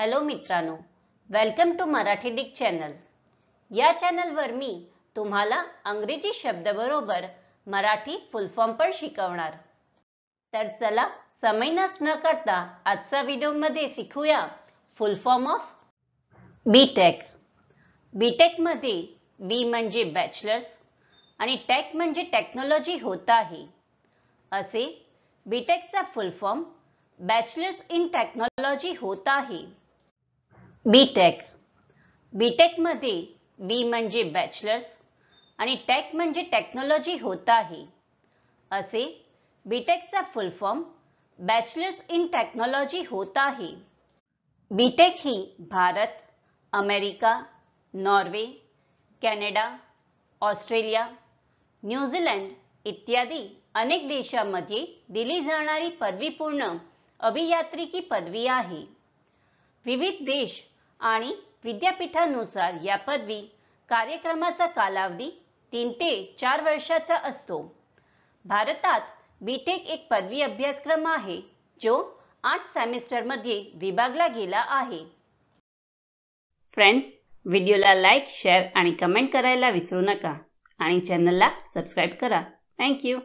Hello मित्रांनो welcome to Marathi डिक channel. या चॅनलवर मी तुम्हाला अंग्रेजी शब्दाबरोबर मराठी फुल फॉर्म पण शिकवणार. तर चला समय नस न करता आजचा व्हिडिओमध्ये शिकूया full form of B tech B टेकमध्ये B म्हणजे बॅचलर्स आणि टेक म्हणजे टेक्नॉलॉजी होत आहे. असे B टेकचा full form bachelors in technology होत आहे. बी टेक बी टेकमध्ये बी म्हणजे बॅचलर्स आणि टेक म्हणजे टेक्नॉलॉजी होत आहे असे B टेकचा full form bachelors in technology होत आहे बी टेक ही Bharat America Norway Canada Australia New Zealand इत्यादी अनेक देशांमध्ये दिली जाणारी पदवीपूर्ण अभियांत्रिकी पदवी आहे. विविध देश आणि विद्यापीठानुसार या पदवी कार्यक्रमाचा कालावधी तीन ते चार वर्षाचा असतो. भारतात बीटेक एक पदवी अभ्यासक्रम आहे जो आठ सेमिस्टरमध्ये विभागला गेला आहे. फ्रेंड्स व्हिडिओला लाईक शेअर आणि कमेंट करायला विसरू नका आणि चॅनलला सबस्क्राईब करा. थँक्यू